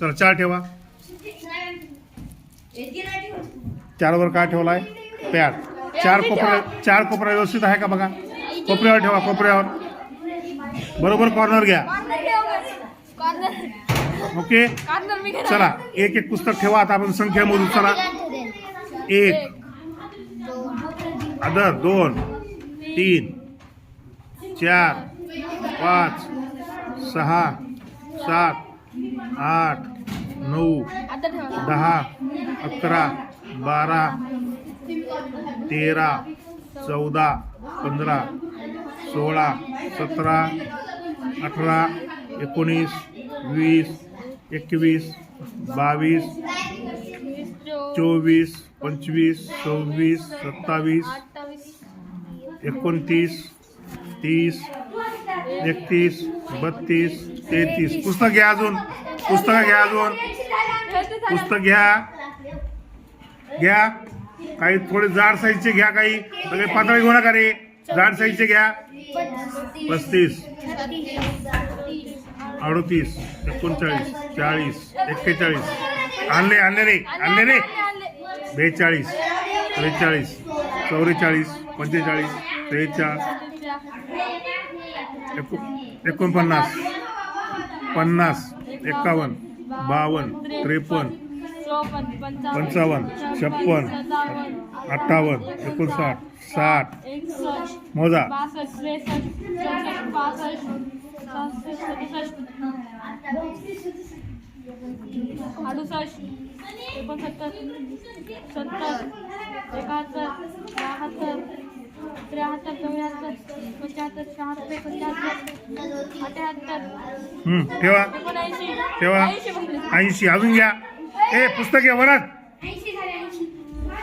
चला चार ठेवा. चारवर काय ठेवलं आहे पॅट चार कोपऱ्या चार कोपऱ्या व्यवस्थित आहे का बघा? कोपऱ्यावर ठेवा कोपऱ्यावर. बरोबर कॉर्नर घ्या. ओके चला एक एक पुस्तक ठेवा. आता आपण संख्या मोजू चला. एक. अदर दोन तीन चार पाच सहा सात आठ नऊ दहा अकरा बारा तेरा चौदा पंधरा सोळा सतरा अठरा एकोणीस वीस एकवीस बावीस चोवीस पंचवीस सव्वीस सत्तावीस एकोणतीस तीस एकतीस बत्तीस तेहतीस. पुस्तक घ्या अजून. पुस्तकं घ्या अजून. पुस्तक घ्या. घ्या. काही थोडे जाड साईजचे घ्या काही. सगळे पातळ घेऊ नका रे. जाड साईजचे घ्या. पस्तीस. अडतीस. एकोणचाळीस. चाळीस. एक्केचाळीस. आणले आणले रे. आणले रे. बेचाळीस. त्रेचाळीस. चौवेचाळीस पंचेचाळीस. त्रेचाळीस. एकोण एकोणपन्नास. पन्नास एकावन्न बावन्न त्रेपन्न पंचावन्न छप्पन अठ्ठावन्न एकोणसाठ साठ मोजा. अडुसष्ट एकोणसत्तर सत्तर एकाहत्तर बहात्तर त्र्याहत्तर चौऱ्याहत्तर पंच्याहत्तर शहात्तर पंच्याहत्तर अठ्याहत्तर. हम्म, ठेवा. एकोणऐंशी. ठेवा. ऐंशी. ऐंशी अजून घ्या. ए पुस्तक घ्या वरात. ए,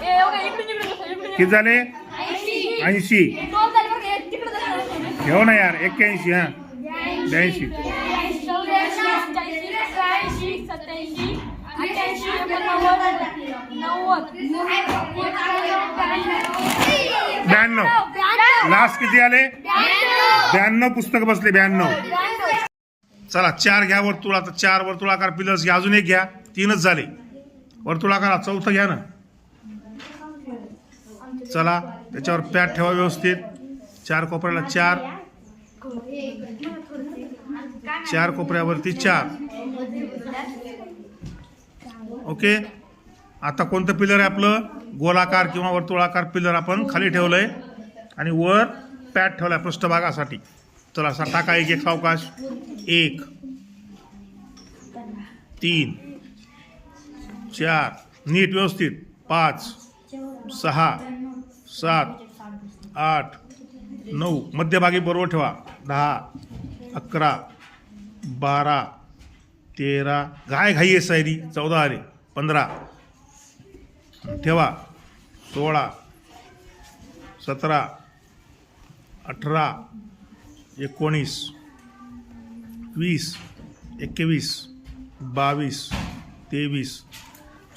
एवढं इकडून तिकडे बसा, इकडून किती तिकडे. झाले? ऐंशी. ऐंशी. दोन झाले बरं का, एक तिकडे झालं. ठेव ना यार एक्क्याऐंशी हा. ब्याऐंशी चौऱ्याऐंशी, पंच्याऐंशी, शहाऐंशी, सत्याऐंशी, अठ्ठ्याऐंशी, एकोणनव्वद, नव्वद, ब्याण्णव. लास्ट किती आले? ब्याण्णव. पुस्तक बसले ब्याण्णव. चला चार घ्या वर्तुळ आता चार वर्तुळाकार पिलर्स घ्या. अजून एक घ्या. तीनच झाले. वर्तुळाकार चौथं घ्या ना. चला त्याच्यावर पॅट ठेवा व्यवस्थित. चार कोपऱ्याला चार. चार कोपऱ्यावरती चार. ओके? आता कोणतं पिलर आहे आपलं? गोलाकार किंवा वर्तुळाकार पिलर आपण खाली ठेवलं आहे आणि वर पॅट ठेवलाय पृष्ठभागासाठी. चला असा टाका एक एक सावकाश. एक तीन चार नीट व्यवस्थित. पाच सहा सात आठ नऊ. मध्यभागी बरोबर ठेवा. दहा अकरा बारा तेरा गाय घाई आहे सायरी चौदा आले पंधरा. ठेवा. सोळा सतरा अठरा एकोणीस वीस एकवीस बावीस तेवीस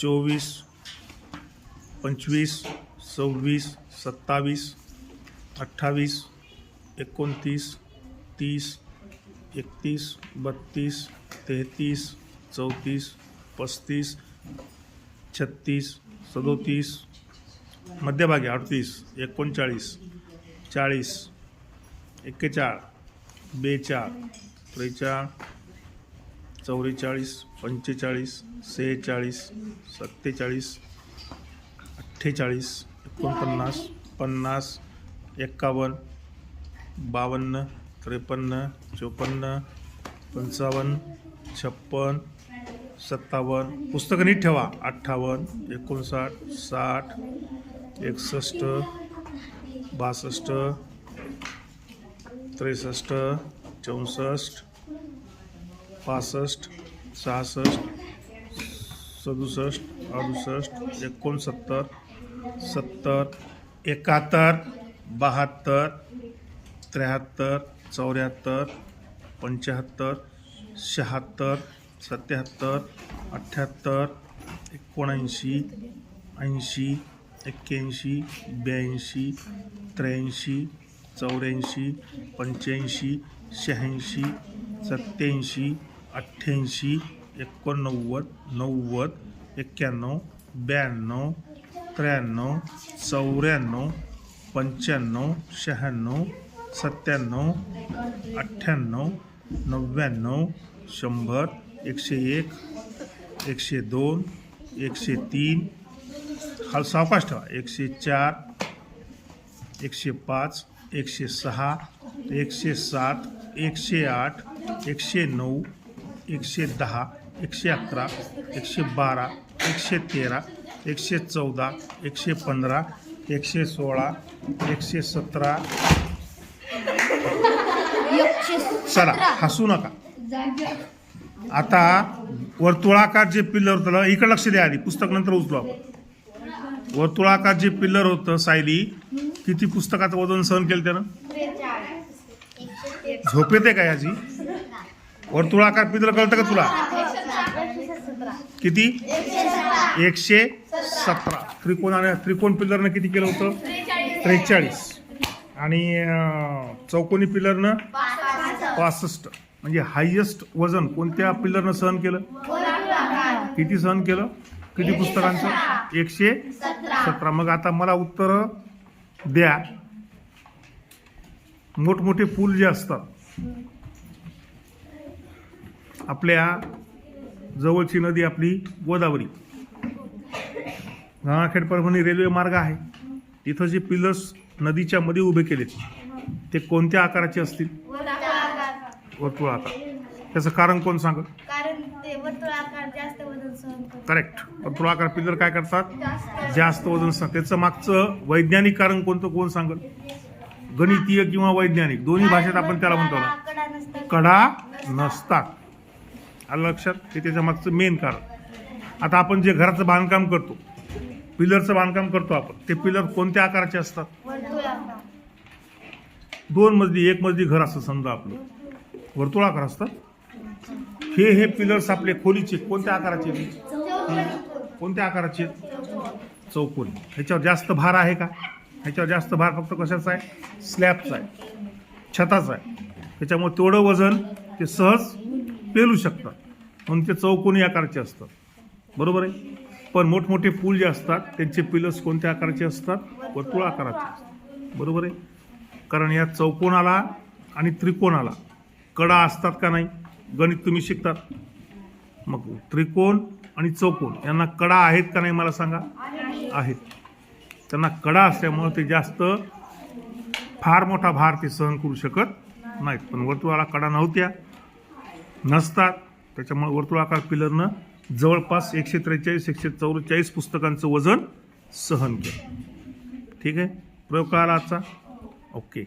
चोवीस पंचवीस सव्वीस सत्तावीस अठ्ठावीस एकोणतीस तीस एकतीस बत्तीस तेहतीस चौतीस पस्तीस छत्तीस सदोतीस मध्यभागी अडतीस एकोणचाळीस चाळीस एक्केचाळ बेचाळ त्रेचाळ चौवेचाळीस पंचेचाळीस सेहेचाळीस सत्तेचाळीस अठ्ठेचाळीस एकोणपन्नास पन्नास एक्कावन्न बावन्न त्रेपन्न चोपन्न पंचावन्न छप्पन सत्तावन्न. पुस्तकं नीट ठेवा. अठ्ठावन्न एकोणसाठ साठ एकसष्ट बासष्ट त्रेसष्ट चौसष्ट पासष्ट सहासष्ट सदुसष्ट अडुसष्ट एकोणसत्तर सत्तर एकाहत्तर बहात्तर त्र्याहत्तर चौऱ्याहत्तर पंच्याहत्तर शहात्तर सत्याहत्तर अठ्ठ्याहत्तर एकोणऐंशी ऐंशी एक्क्याऐंशी ब्याऐंशी त्र्याऐंशी चौऱ्याऐंशी पंच्याऐंशी शहाऐंशी सत्याऐंशी अठ्ठ्याऐंशी एकोणनव्वद नव्वद एक्क्याण्णव ब्याण्णव त्र्याण्णव चौऱ्याण्णव पंच्याण्णव शहाण्णव सत्त्याण्णव अठ्ठ्याण्णव नव्याण्णव शंभर एकशे एक एकशे दोन एकशे तीन हा सावकाश ठेवा. एकशे चार एकशे पाच एकशे सहा एकशे सात एकशे आठ एकशे नऊ एकशे दहा एकशे अकरा एकशे बारा एकशे तेरा एकशे चौदा एकशे पंधरा एकशे सोळा एकशे सतरा चला हसू नका. आता वर्तुळाकार जे पिल्लर होतं इकडे लक्ष द्या आधी पुस्तक नंतर उचलू आपण. वर्तुळाकार जे पिल्लर होतं सायली किती पुस्तकाचं वजन सहन केलं त्यानं? झोप येते का याची? वर्तुळाकार पिल्लर कळतं का तुला? किती? एकशे सतरा. त्रिकोणाने त्रिकोण पिल्लरनं किती केलं होतं? त्रेचाळीस. आणि चौकोनी पिल्लरनं? पासष्ट म्हणजे हायेस्ट वजन कोणत्या पिल्लरनं सहन केलं? किती सहन केलं? किती पुस्तकांचं? एकशे सतरा. मग आता मला उत्तर द्या. मोठमोठे पूल जे असतात आपल्या जवळची नदी आपली गोदावरी. गंगाखेड परभणी रेल्वे मार्ग आहे. तिथं जे पिलर्स नदीच्या मध्ये उभे केलेत ते कोणत्या आकाराचे असतील? वर्तुळाकार त्याचं कारण कोण सांगत कारण ते वर्तुळाकार जास्त वजन सहन करतो करेक्ट वर्तुळाकार पिलर काय करतात? जास्त वजन सांग त्याचं मागचं वैज्ञानिक कारण कोणतं कोण सांगत गणितीय किंवा वैज्ञानिक. दोन्ही भाषेत आपण त्याला म्हणतो ना. कडा नसतात. आलं लक्षात? हे त्याच्या मागचं मेन कारण. आता आपण जे घराचं बांधकाम करतो पिलरचं बांधकाम करतो आपण ते पिलर कोणत्या आकाराचे असतात? दोन मजली एक मजली घर असतं समजा आपलं. वर्तुळाकार असतात. हे हे पिलर्स आपले खोलीचे कोणत्या आकाराचे आहेत? कोणत्या आकाराचे आहेत? चौकोनी. ह्याच्यावर जास्त भार आहे का? ह्याच्यावर जास्त भार फक्त कशाचा आहे? स्लॅबचा आहे. छताचा आहे. त्याच्यामुळे तेवढं वजन ते सहज पेलू शकतात. म्हणून ते चौकोनी आकाराचे असतात. बरोबर आहे? पण मोठमोठे पूल जे असतात त्यांचे पिलर्स कोणत्या आकाराचे असतात? वर्तुळ आकाराचे असतात. बरोबर आहे? कारण या चौकोनाला आणि त्रिकोणाला कडा असतात का नाही? गणित तुम्ही शिकतात. मग त्रिकोण आणि चौकोन यांना कडा आहेत का नाही मला सांगा? आहेत. त्यांना कडा असल्यामुळं ते जास्त फार मोठा भार ते सहन करू शकत नाहीत. पण वर्तुळाला कडा नव्हत्या नसतात. त्याच्यामुळे वर्तुळाकार पिलरनं जवळपास एकशे त्रेचाळीस एकशे चौवेचाळीस पुस्तकांचं वजन सहन केलं. ठीक आहे? प्रयोग कळाला आजचा? ओके.